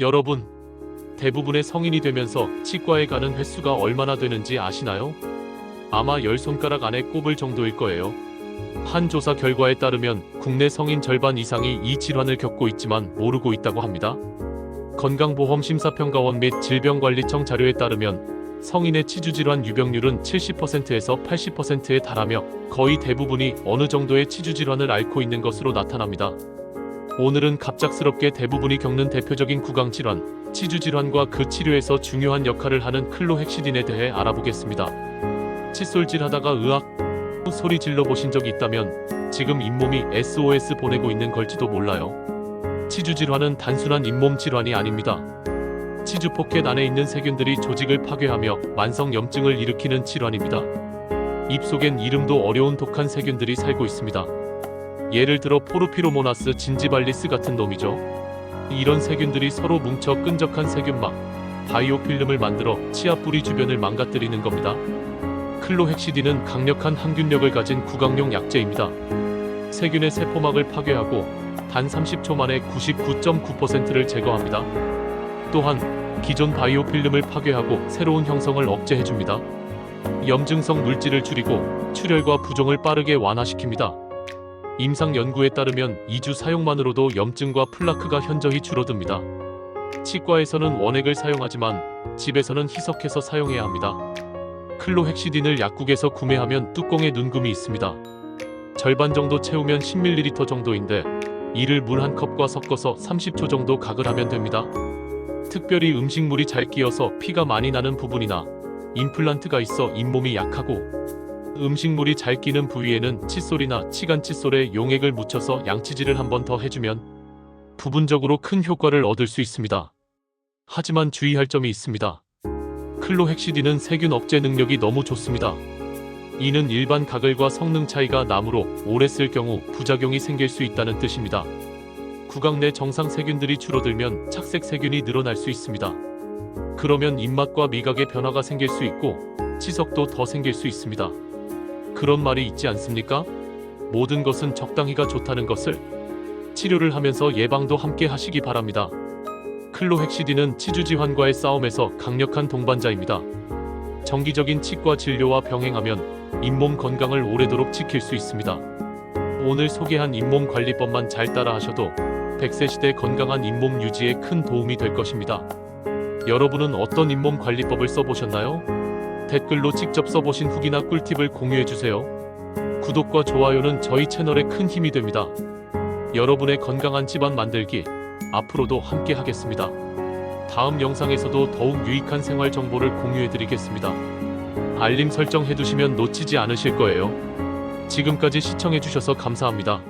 여러분, 대부분의 성인이 되면서 치과에 가는 횟수가 얼마나 되는지 아시나요? 아마 10손가락 안에 꼽을 정도일 거예요. 한 조사 결과에 따르면 국내 성인 절반 이상이 이 질환을 겪고 있지만 모르고 있다고 합니다. 건강보험심사평가원 및 질병관리청 자료에 따르면 성인의 치주질환 유병률은 70%에서 80%에 달하며 거의 대부분이 어느 정도의 치주질환을 앓고 있는 것으로 나타납니다. 오늘은 갑작스럽게 대부분이 겪는 대표적인 구강 질환, 치주 질환과 그 치료에서 중요한 역할을 하는 클로헥시딘에 대해 알아보겠습니다. 칫솔질 하다가 으악 소리 질러 보신 적 있다면 지금 잇몸이 SOS 보내고 있는 걸지도 몰라요. 치주 질환은 단순한 잇몸 질환이 아닙니다. 치주 포켓 안에 있는 세균들이 조직을 파괴하며 만성 염증을 일으키는 질환입니다. 입속엔 이름도 어려운 독한 세균들이 살고 있습니다. 예를 들어 포르피로모나스 진지발리스 같은 놈이죠. 이런 세균들이 서로 뭉쳐 끈적한 세균막, 바이오필름을 만들어 치아 뿌리 주변을 망가뜨리는 겁니다. 클로헥시딘은 강력한 항균력을 가진 구강용 약제입니다. 세균의 세포막을 파괴하고 단 30초 만에 99.9%를 제거합니다. 또한 기존 바이오필름을 파괴하고 새로운 형성을 억제해줍니다. 염증성 물질을 줄이고 출혈과 부종을 빠르게 완화시킵니다. 임상 연구에 따르면 2주 사용만으로도 염증과 플라크가 현저히 줄어듭니다. 치과에서는 원액을 사용하지만 집에서는 희석해서 사용해야 합니다. 클로헥시딘을 약국에서 구매하면 뚜껑에 눈금이 있습니다. 절반 정도 채우면 10ml 정도인데 이를 물 한 컵과 섞어서 30초 정도 각을 하면 됩니다. 특별히 음식물이 잘 끼어서 피가 많이 나는 부분이나 임플란트가 있어 잇몸이 약하고 음식물이 잘 끼는 부위에는 칫솔이나 치간 칫솔에 용액을 묻혀서 양치질을 한 번 더 해주면 부분적으로 큰 효과를 얻을 수 있습니다. 하지만 주의할 점이 있습니다. 클로헥시딘은 세균 억제 능력이 너무 좋습니다. 이는 일반 가글과 성능 차이가 나므로 오래 쓸 경우 부작용이 생길 수 있다는 뜻입니다. 구강 내 정상 세균들이 줄어들면 착색 세균이 늘어날 수 있습니다. 그러면 입맛과 미각에 변화가 생길 수 있고 치석도 더 생길 수 있습니다. 그런 말이 있지 않습니까? 모든 것은 적당히가 좋다는 것을 치료를 하면서 예방도 함께 하시기 바랍니다. 클로헥시딘은 치주질환과의 싸움에서 강력한 동반자입니다. 정기적인 치과 진료와 병행하면 잇몸 건강을 오래도록 지킬 수 있습니다. 오늘 소개한 잇몸 관리법만 잘 따라하셔도 100세 시대 건강한 잇몸 유지에 큰 도움이 될 것입니다. 여러분은 어떤 잇몸 관리법을 써보셨나요? 댓글로 직접 써보신 후기나 꿀팁을 공유해주세요. 구독과 좋아요는 저희 채널에 큰 힘이 됩니다. 여러분의 건강한 집안 만들기 앞으로도 함께 하겠습니다. 다음 영상에서도 더욱 유익한 생활 정보를 공유해드리겠습니다. 알림 설정 해두시면 놓치지 않으실 거예요. 지금까지 시청해주셔서 감사합니다.